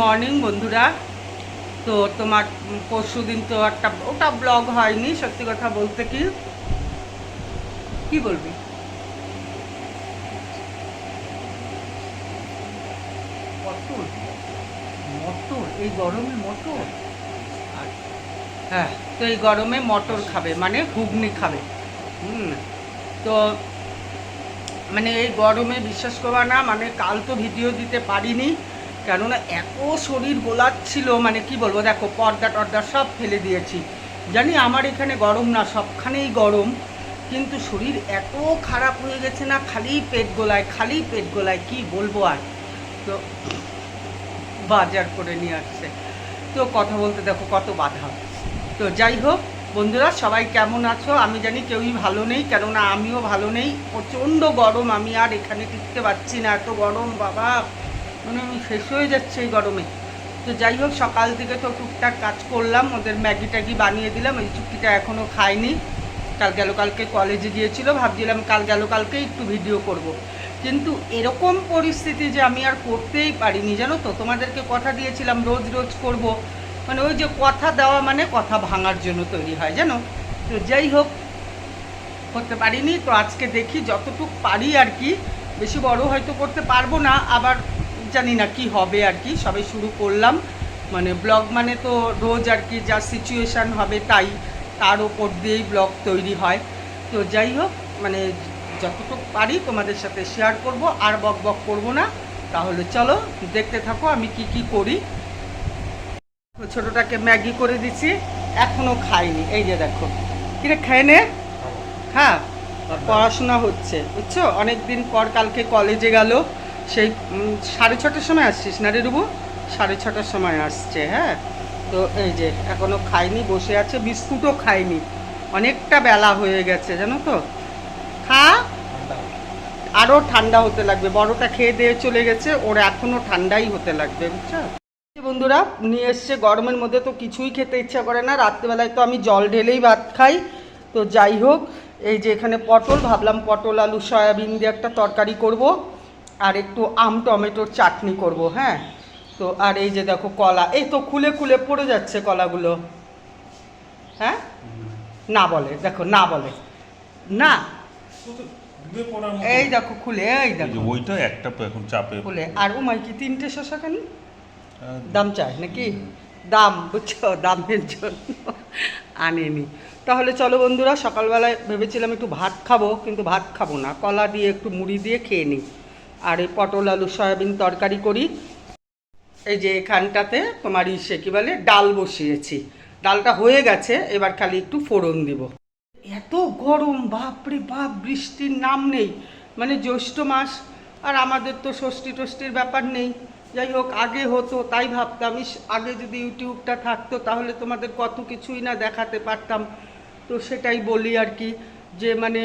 Morning বন্ধুরা। তো তোমার পরশু দিন তো একটা, ওটা ব্লগ হয়নি, সত্যি কথা বলতে কি? কি বলবি? মটর মটর, এই গরমে মটর? হ্যাঁ তো এই গরমে মটর খাবে মানে ঘুগনি খাবে। হুম, তো মানে এই গরমে বিশ্বাস করবা না মানে কাল তো ভিডিও দিতে পারিনি। কেননা এত শরীর গোলাচ্ছিল মানে কি বলব, দেখো, পর্দা টর্দা সব ফেলে দিয়েছি। জানি আমার এখানে গরম না, সবখানেই গরম, কিন্তু শরীর এত খারাপ হয়ে গেছে না, খালি পেট গোলায়, খালি পেট গোলায়, কি বলব আর? তো বাজার করে নিয়ে আসছে। তো কথা বলতে দেখো, কত বাধা। তো যাই হোক, বন্ধুরা, সবাই কেমন আছো? আমি জানি কেউই ভালো নেই, কেননা আমিও ভালো নেই। প্রচণ্ড গরম, আমি আর এখানে টিকতে পারছি না, এত গরম, বাবা। মানে আমি শেষ হয়ে যাচ্ছে এই গরমে। তো যাই হোক, সকাল থেকে তো টুকটাক কাজ করলাম, ওদের ম্যাগি ট্যাগি বানিয়ে দিলাম, এই চুক্তিটা এখনও খাইনি। কাল গেল কালকে কলেজে গিয়েছিল, ভাবছিলাম কাল গেল কালকে একটু ভিডিও করব। কিন্তু এরকম পরিস্থিতি যে আমি আর করতেই পারিনি, জানো তো? তোমাদেরকে কথা দিয়েছিলাম, রোজ রোজ করব। মানে ওই যে কথা দেওয়া মানে কথা ভাঙার জন্য তৈরি হয়, জানো? তো যাই হোক, করতে পারিনি। তো আজকে দেখি যতটুকু পারি আর কি, বেশি বড় হয়তো করতে পারব না, আবার জানি না কি হবে আর কি, সবে শুরু করলাম। মানে ব্লগ মানে তো রোজ আর কি যা সিচুয়েশান হবে তাই তার ওপর দিয়েই ব্লগ তৈরি হয়। তো যাই হোক মানে যতটুকু পারি তোমাদের সাথে শেয়ার করব, আর বক বক করব না। তাহলে চলো দেখতে থাকো আমি কি কি করি। ছোটোটাকে ম্যাগি করে দিচ্ছি এখনও খাইনি। এই যে দেখো, কিরে খাই নে হ্যাঁ পড়াশোনা হচ্ছে, বুঝছ? অনেক দিন পর কালকে কলেজে গেল। সেই সাড়ে ছটার সময় আসছিস না রে রুবু? সাড়ে ছটার সময় আসছে হ্যাঁ? তো এই যে এখনও খাইনি, বসে আছে, বিস্কুটও খাইনি। অনেকটা বেলা হয়ে গেছে, জানো তো? খা। আরও ঠান্ডা হতে লাগবে। বড়টা খেয়ে দিয়ে চলে গেছে, ওর এখনও ঠান্ডাই হতে লাগবে, বুঝছ? বন্ধুরা, নিয়ে এসছে, গরমের মধ্যে তো কিছুই খেতে ইচ্ছা করে না। রাত্রেবেলায় তো আমি জল ঢেলেই ভাত খাই। তো যাই হোক, এই যে এখানে পটল, ভাবলাম পটল, আলু, সয়াবিন দিয়ে একটা তরকারি করব। আর একটু আম টমেটোর চাটনি করব হ্যাঁ? তো আর এই যে দেখো কলা এই তো খুলে খুলে পড়ে যাচ্ছে কলাগুলো। হ্যাঁ? না বলে দেখো না বলে। না? এই দেখো খুলে এই দেখো। ওইটা একটা এখন চাপে খুলে। আর ও মাই কি তিনটে শশা কেন দাম চায় নাকি? দাম বুঝছ? দামের জন্য আনেনি। তাহলে চলো বন্ধুরা সকালবেলায় ভেবেছিলাম একটু ভাত খাব কিন্তু ভাত খাব না। কলা দিয়ে একটু মুড়ি দিয়ে খেয়ে নিই। আর এই পটল, আলু, সয়াবিন তরকারি করি। এই যে এখানটাতে তোমার ইসে কী বলে, ডাল বসিয়েছি। ডালটা হয়ে গেছে, এবার খালি একটু ফোড়ন দিব। এত গরম, বাপরে বাপ, বৃষ্টির নাম নেই। মানে জ্যৈষ্ঠ মাস, আর আমাদের তো ষষ্ঠী টষ্ঠীর ব্যাপার নেই। যাই হোক, আগে হতো, তাই ভাবতাম, ইস, আগে যদি ইউটিউবটা থাকতো, তাহলে তোমাদের কত কিছুই না দেখাতে পারতাম। তো সেটাই বলি আর কি, যে মানে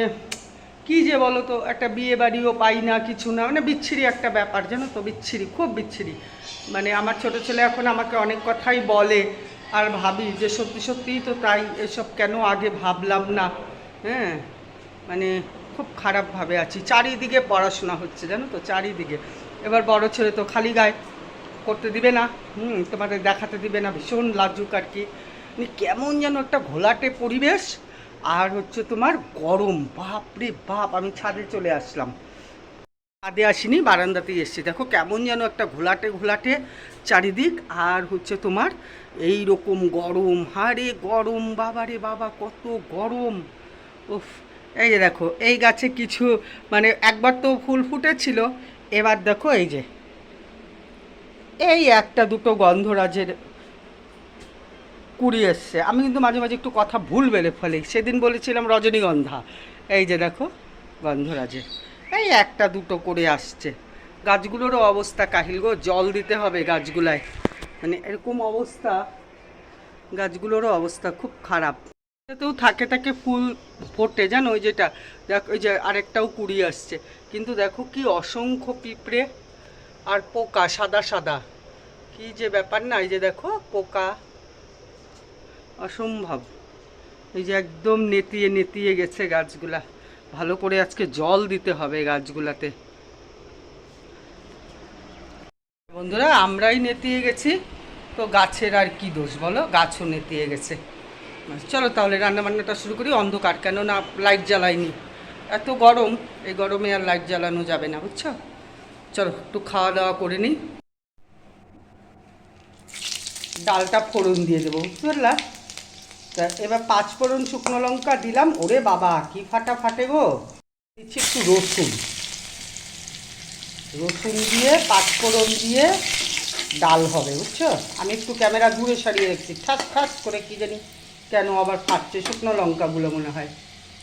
কি যে বলো তো, একটা বিয়ে বাড়িও পাই না, কিছু না মানে বিচ্ছিরি একটা ব্যাপার, জানো তো, বিচ্ছিরি, খুব বিচ্ছিরি। মানে আমার ছোট ছেলে এখন আমাকে অনেক কথাই বলে, আর ভাবি যে সত্যি সত্যিই তো তাই এসব কেন আগে ভাবলাম না হ্যাঁ? মানে খুব খারাপভাবে আছি। চারিদিকে পড়াশোনা হচ্ছে, জানো তো, চারিদিকে। এবার বড় ছেলে তো খালি গায়ে, করতে দিবে না, হুম, তোমাদের দেখাতে দিবে না, ভীষণ লাজুক আর কি। মানে কেমন যেন একটা ঘোলাটে পরিবেশ আর হচ্ছে তোমার গরম, বাপ রে বাপ, আমি ছাদে চলে আসলাম। ছাদে আসিনি, বারান্দাতেই এসছি। দেখো কেমন যেন একটা ঘোলাটে ঘোলাটে চারিদিক, আর হচ্ছে তোমার এই রকম গরম। হারে গরম বাবা রে বাবা, কত গরম। উফ, এই যে দেখো, এই গাছে কিছু মানে একবার তো ফুল ফুটেছিল, এবার দেখো এই যে, এই একটা দুটো গন্ধরাজের কুড়ি এসছে। আমি কিন্তু মাঝে মাঝে একটু কথা ভুল বেলে ফেলি। সেদিন বলেছিলাম রজনীগন্ধা। এই যে দেখো, গন্ধরাজের। এই একটা দুটো করে আসছে। গাছগুলোরও অবস্থা কাহিল গো, জল দিতে হবে গাছগুলায়। মানে এরকম অবস্থা, গাছগুলোরও অবস্থা খুব খারাপ। এতেও থাকে থাকে ফুল ফোটে, জানো ওই যেটা? দেখ, ওই যে আরেকটাও কুড়ি আসছে। কিন্তু দেখো কি অসংখ্য পিঁপড়ে আর পোকা, সাদা সাদা। কি যে ব্যাপার না, এই যে দেখো পোকা। অসম্ভব। এই যে একদম নেতিয়ে নেতিয়ে গেছে গাছগুলা। ভালো করে আজকে জল দিতে হবে গাছগুলাতে। বন্ধুরা, আমরাই নেতিয়ে গেছি। তো গাছের আর কি দোষ বলো? গাছও নেতিয়ে গেছে। চলো তাহলে রান্না বান্নাটা শুরু করি। অন্ধকার কেন না লাইট জ্বালাইনি এত গরম। এই গরমে আর লাইট জ্বালানো যাবে না, বুঝছ? চলো, একটু খাওয়া দাওয়া করে নিই। ডালটা ফোড়ন দিয়ে দেবো, বুঝতে পারলা? তা এবার পাঁচ ফোড়ন শুকনো লঙ্কা দিলাম। ওরে বাবা, কি ফাটা ফাটে গো। দিচ্ছি একটু রসুন। রসুন দিয়ে, পাঁচ ফোড়ন দিয়ে ডাল হবে, বুঝছ? আমি একটু ক্যামেরা দূরে সারিয়ে রেখেছি। ঠাস ঠাস করে কি জানি কেন আবার ফাটছে শুকনো লঙ্কাগুলো মনে হয়।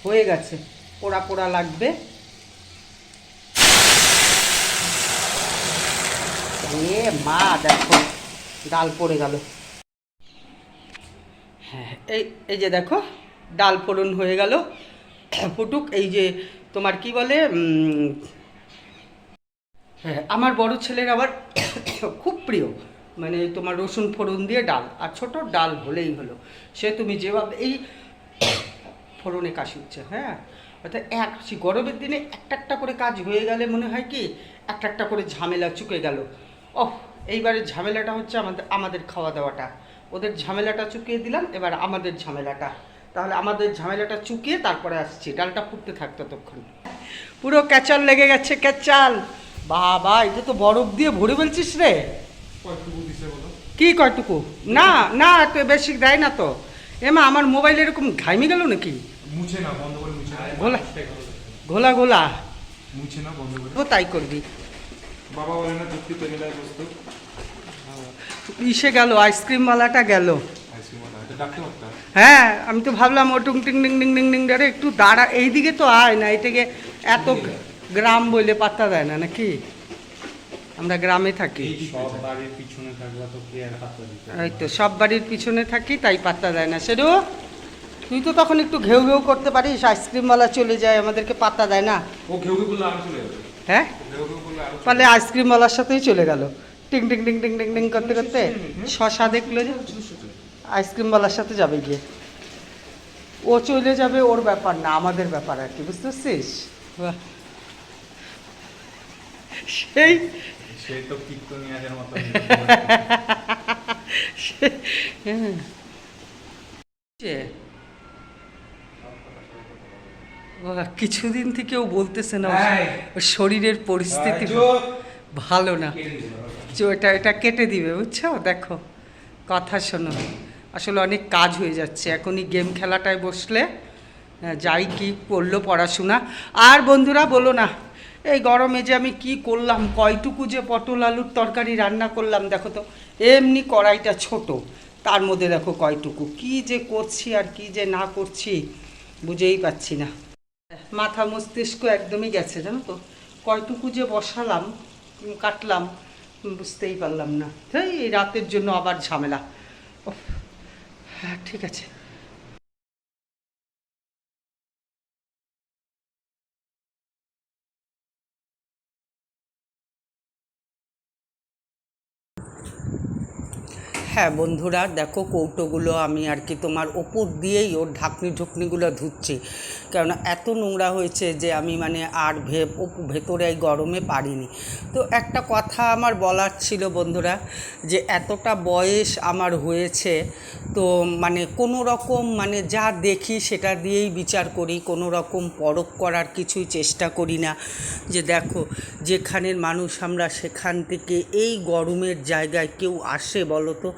হয়ে গেছে। পোড়া পোড়া লাগবে। এ মা, দেখো, ডাল পড়ে গেল। হ্যাঁ এই এই যে দেখো, ডাল ফোড়ন হয়ে গেল। ফুটুক, এই যে তোমার কি বলে হ্যাঁ আমার বড় ছেলের আবার খুব প্রিয় মানে তোমার রসুন ফোড়ন দিয়ে ডাল, আর ছোট ডাল হলেই হলো। সে তুমি যেভাবে, এই ফোড়নে কাশি হচ্ছে হ্যাঁ? অর্থাৎ এক, সে গরমের দিনে একটা একটা করে কাজ হয়ে গেলে মনে হয় কি, একটা একটা করে ঝামেলা চুকে গেল। ও এইবারের ঝামেলাটা হচ্ছে আমাদের আমাদের খাওয়া দাওয়াটা। ওদের ঝামেলাটা চুকিয়ে দিলাম এবার আমাদের ঝামেলাটা। তাহলে আমাদের ঝামেলাটা চুকিয়ে তারপরে আসছি ডালটা ফুটতে থাকতো তখন পুরো ক্যাচাল লেগে গেছে ক্যাচাল। বাবা এটা তো বরফ দিয়ে ভরে বলছিস রে। কি কয়টুকু? না না তো বেশি দেয় না তো। এমা আমার মোবাইল এরকম ঘাইমি গেল নাকি? মুছে না বন্ধ করে মুছে ঘোলা। ঘোলা ঘোলা। মুছে না বন্ধ করে। তাই করবি? বাবা বলে না বস্তু। ইসে গেল আইসক্রিমওয়ালাটা গেল। হ্যাঁ আমি তো ভাবলাম ও টুং টিং ডিং ডিং ডিং ডিং ডারে একটু দাঁড়া এইদিকে তো আয় না এটাকে এত গ্রাম বলে পাত্তা দেয় না নাকি? আমরা গ্রামে থাকি। এই তো সব বাড়ির পিছনে থাকি তাই পাত্তা দেয় না। সেরু তুই তো তখন একটু ঘেউ ঘেউ করতে পারিস আইসক্রিমওয়ালা চলে যায় আমাদেরকে পাত্তা দেয় না। ও ঘেউ ঘেউ হ্যাঁ? করলে আইসক্রিমওয়ালার সাথেই চলে গেল। টিং টিং টিং টিং টিং টিং করতে করতে শশা দেখল যে আইসক্রিমওয়ালার সাথে যাবে গিয়ে ও চলে যাবে ওর ব্যাপার না আমাদের ব্যাপার আর কি বুঝতে পারছিস বাহ। সেই হ্যাঁ। কিছুদিন থেকেও বলতেছে না। ওর শরীরের পরিস্থিতি ভালো না এটা এটা কেটে দিবে, বুঝছ? দেখো, কথা শোনো। আসলে অনেক কাজ হয়ে যাচ্ছে। এখনই গেম খেলাটায় বসলে যাই কি করল পড়াশোনা। আর বন্ধুরা, বলো না, এই গরমে যে আমি কি করলাম, কয়টুকু যে পটল আলুর তরকারি রান্না করলাম, দেখো তো, এমনি কড়াইটা ছোট, তার মধ্যে দেখো কয়টুকু। কি যে করছি আর কি যে না করছি, বুঝেই পাচ্ছি না। মাথা মস্তিষ্ক একদমই গেছে, জানো তো? কয়টুকু যে বসালাম কাটলাম বুঝতেই পারলাম না। এই রাতের জন্য আবার ঝামেলা। হ্যাঁ ঠিক আছে। হ্যাঁ বন্ধুরা, দেখো কৌটোগুলো আমি আর কি তোমার ওপর দিয়েই ওর ঢাকনি ঢুকনিগুলো ধুচ্ছি। কেননা এত নোংরা হয়েছে যে আমি মানে আর ভে ভেতরে এই গরমে পারিনি। তো একটা কথা আমার বলার ছিল বন্ধুরা, যে এতটা বয়স আমার হয়েছে তো মানে কোনো রকম মানে যা দেখি সেটা দিয়েই বিচার করি কোনো রকম পরখ করার কিছুই চেষ্টা করি না। যে দেখো যেখানের মানুষ আমরা সেখান থেকে এই গরমের জায়গায় কেউ আসে বলো তো?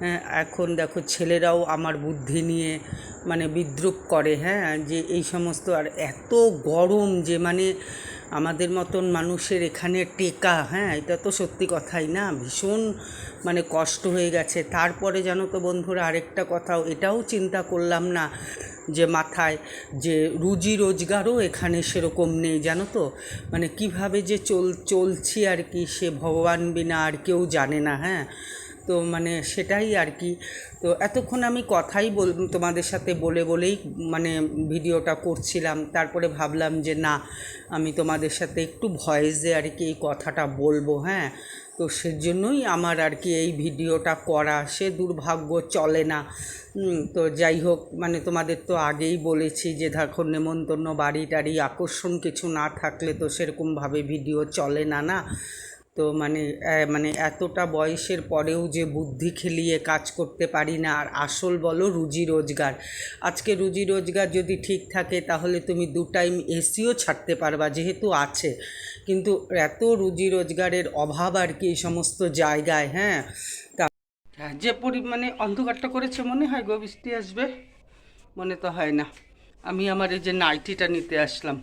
হ্যাঁ, এখন দেখো ছেলেরাও আমার বুদ্ধি নিয়ে মানে বিদ্রুপ করে হ্যাঁ যে এই সমস্ত আর এত গরম যে মানে আমাদের মতন মানুষের এখানে টেকা হ্যাঁ এটা তো সত্যি কথাই না। ভীষণ মানে কষ্ট হয়ে গেছে। তারপরে জানো তো বন্ধুরা, আরেকটা কথাও, এটাও চিন্তা করলাম না যে মাথায় যে রুজি রোজগারও এখানে সেরকম নেই, জানো তো? মানে কীভাবে যে চল, চলছি আর কি, সে ভগবান বিনা আর কেউ জানে না হ্যাঁ? তো মানে সেটাই আর কি তো এতক্ষণ আমি কথাই বল, তোমাদের সাথে বলে বলেই মানে ভিডিওটা করছিলাম। তারপরে ভাবলাম যে না, আমি তোমাদের সাথে একটু ভয়েসে আর কি এই কথাটা বলব হ্যাঁ? তো সেজন্যই আমার আর কি এই ভিডিওটা করা। সে দুর্ভাগ্য চলে না। তো যাই হোক মানে তোমাদের তো আগেই বলেছি যে দেখো, নেমন্তন্ন বাড়ি টাড়ি আকর্ষণ কিছু না থাকলে তো সেরকমভাবে ভিডিও চলে না না? তো মানে মানে এতটা বয়সের পরেও যে বুদ্ধি খেলিয়ে কাজ করতে পারি না আর আসল বলো রুজি রোজগার। আজকে রুজি রোজগার যদি ঠিক থাকে তাহলে তুমি দু টাইম এসিও ছাড়তে পারবা যেহেতু আছে। কিন্তু এত রুজি রোজগারের অভাব আর কি এই সমস্ত জায়গায় হ্যাঁ? হ্যাঁ, যে পরিমাণে অন্ধকারটা করেছে মনে হয় গো বৃষ্টি আসবে? মনে তো হয় না। আমি আমার এই যে নাইটিটা নিতে আসলাম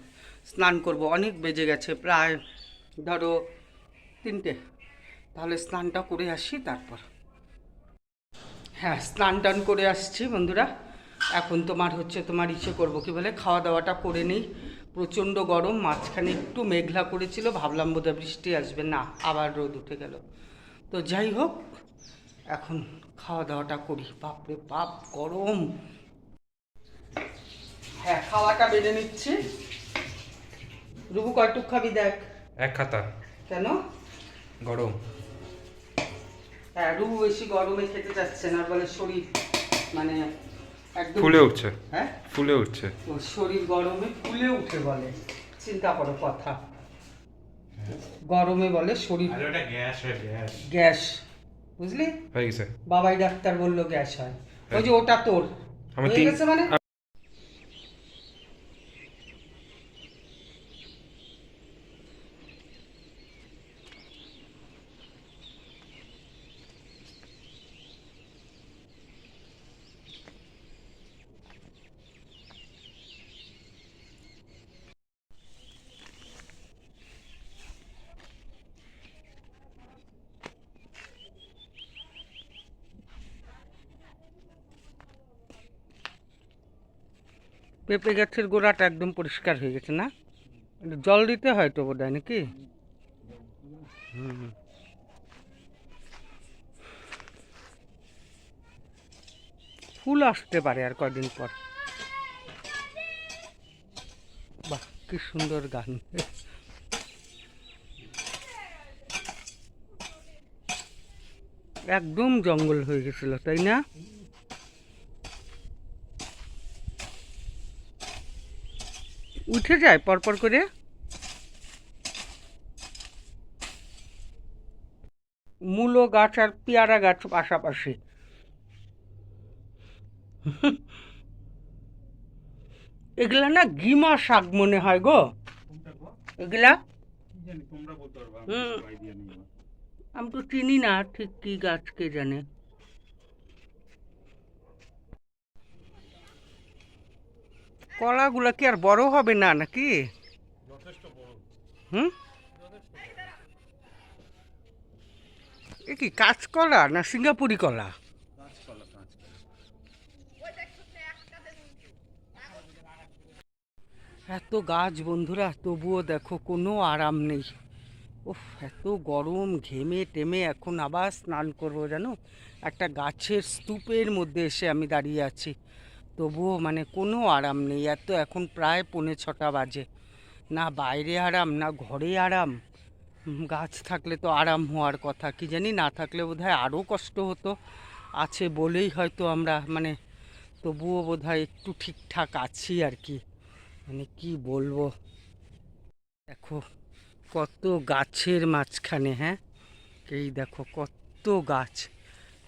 স্নান করব অনেক বেজে গেছে প্রায় ধরো তিনটে। তাহলে স্নানটা করে আসি তারপর। হ্যাঁ স্নান টান করে আসছি বন্ধুরা। এখন তোমার হচ্ছে তোমার ইচ্ছে করব কি বলে খাওয়া দাওয়াটা করে নিই। প্রচণ্ড গরম মাঝখানে একটু মেঘলা করেছিল ভাবলাম বোধহয় বৃষ্টি আসবে। না আবার রোদ উঠে গেল। তো যাই হোক এখন খাওয়া দাওয়াটা করি। বাপরে বাপ গরম। হ্যাঁ খাওয়াটা বেড়ে নিচ্ছি। রুবু কয়টুক খাবি দেখ। এক খাতা। কেন? গরম। হ্যাঁ রুবু বেশি গরমে খেতে চাচ্ছে না বলে শরীর মানে একদম ফুলে উঠছে। হ্যাঁ? ফুলে উঠছে। তো শরীর গরমে ফুলে উঠে বলে। চিন্তা করো কথা। গরমে বলে শরীর ওটা গ্যাস হয় গ্যাস। গ্যাস। বুঝলি? হয়ে গেছে। বাবাই ডাক্তার বলল গ্যাস হয়। ওই যে ওটা তোর। আমি হয়ে তিন গেছে মানে? পেঁপে গাছের গোড়াটা একদম পরিষ্কার হয়ে গেছে না? জল দিতে হয় তো বোধ হয় নাকি? হুম। ফুল আসতে পারে আর কদিন পর। বাহ, কি সুন্দর গান। একদম জঙ্গল হয়ে গেছিল, তাই না? উঠে যায় পরপর করে? মূলো গাছ আর পেয়ারা গাছ পাশাপাশি। এগুলা না গিমা শাক মনে হয় গো। এগুলা? হুম। আমি তো চিনি না ঠিক কি গাছ কে জানে। কলাগুলা কি আর বড় হবে না নাকি? হুম? এ কি কাঁচকলা না সিঙ্গাপুরি কলা? এত গাছ বন্ধুরা তবুও দেখো কোনো আরাম নেই। উফ এত গরম ঘেমে টেমে এখন আবার স্নান করব জানো? একটা গাছের স্তূপের মধ্যে এসে আমি দাঁড়িয়ে আছি। তবুও মানে কোনো আরাম নেই। এত এখন প্রায় পৌনে ছটা বাজে। না বাইরে আরাম, না ঘরে আরাম। গাছ থাকলে তো আরাম হওয়ার কথা। কি জানি না থাকলে বোধ হয় আরও কষ্ট হতো। আছে বলেই হয়তো আমরা মানে তবুও বোধ হয় একটু ঠিকঠাক আছি আর কি। মানে কি বলব? দেখো, কত গাছের মাঝখানে হ্যাঁ? এই দেখো, কত গাছ।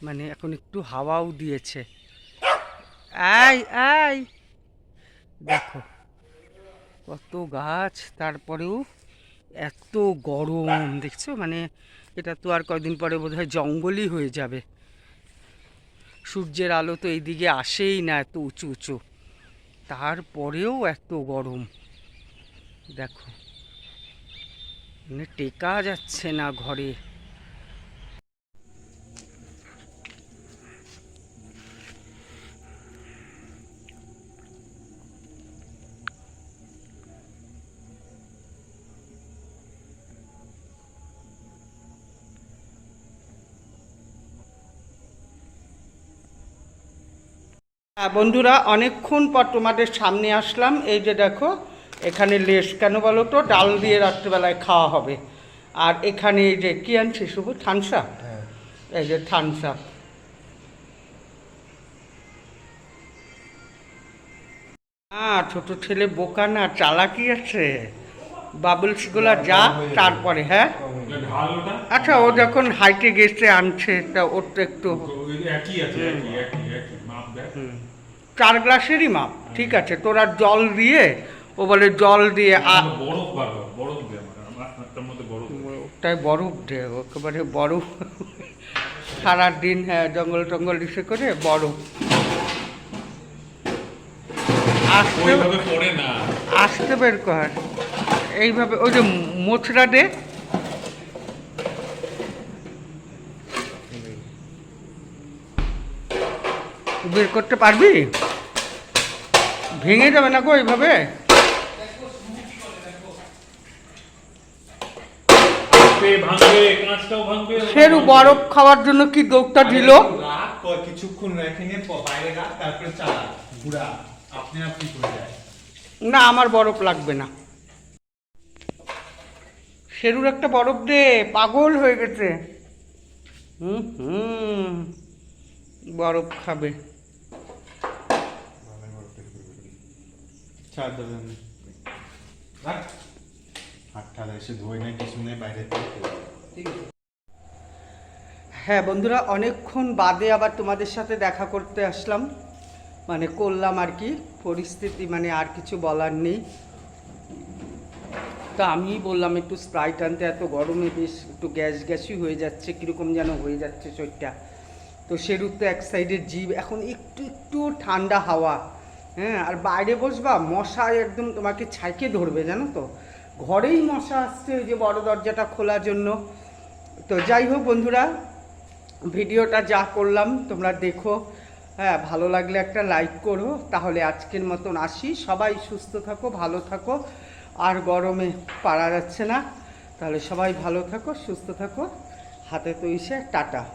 মানে এখন একটু হাওয়াও দিয়েছে। আই আই দেখো, কত গাছ, তারপরেও এত গরম, দেখছ? মানে এটা তো আর কয়দিন পরে বোধহয় জঙ্গলই হয়ে যাবে। সূর্যের আলো তো এইদিকে আসেই না এত উঁচু উঁচু। তারপরেও এত গরম। দেখো মানে টেকা যাচ্ছে না ঘরে। বন্ধুরা অনেকক্ষণ পর তোমাদের সামনে আসলাম। এই যে দেখো এখানে লেস কেন বলো তো? ডাল দিয়ে রাত্রিবেলায় খাওয়া হবে। আর এখানে এই যে কি আনছি শুভ? থানসা? এই যে থানসা। হ্যাঁ ছোট ছেলে বোকা না চালাকি আছে। বাবলসগুলো যা তারপরে হ্যাঁ? আচ্ছা ও যখন হাইটে গেছে আনছে তা ওর তো একটু একই আছে একই একই একই মাপ দেয় হুম, চার গ্লাসেরই মাপ ঠিক আছে? তোরা জল দিয়ে ও বলে জল দিয়ে আ- বরফ দে একেবারে বরফ। সারাদিন হ্যাঁ জঙ্গল টঙ্গল ইসে করে বরফ। আসতে আসতে বের কর। এইভাবে ওই যে মোচড়া দে। বের করতে পারবি? ভেঙে যাবে না গো এইভাবে? সেরু বরফ খাওয়ার জন্য কি দৌড়টা দিল কিছুক্ষণ বাইরে রাখ তারপরে চালা আপনি আপনি যায় না আমার বরফ লাগবে না। শেরুর একটা বরফ দে পাগল হয়ে গেছে। হুম হুম বরফ খাবে। হ্যাঁ বন্ধুরা, অনেকক্ষণ বাদে আবার তোমাদের সাথে দেখা করতে আসলাম। মানে করলাম আর কি, পরিস্থিতি মানে আর কিছু বলার নেই। তা আমি বললাম একটু স্প্রাইট আনতে, এত গরমে বেশ একটু গ্যাস গ্যাসই হয়ে যাচ্ছে, কীরকম যেন হয়ে যাচ্ছে শরীরটা। তো সেরূপ তো এক সাইডের জীব, এখন একটু একটু ঠান্ডা হাওয়া। হ্যাঁ আর বাইরে বসবা, মশা একদম তোমাকে ছাইকে ধরবে, জানো তো? ঘরেই মশা আসছে ওই যে বড় দরজাটা খোলার জন্য। তো যাই হোক বন্ধুরা, ভিডিওটা যা করলাম, তোমরা দেখো। হ্যাঁ ভালো লাগলে একটা লাইক করো। তাহলে আজকের মতন আসি। সবাই সুস্থ থাকো, ভালো থাকো। আর গরমে পারা যাচ্ছে না। তাহলে সবাই ভালো থাকো, সুস্থ থাকো। হাতে তো টাটা।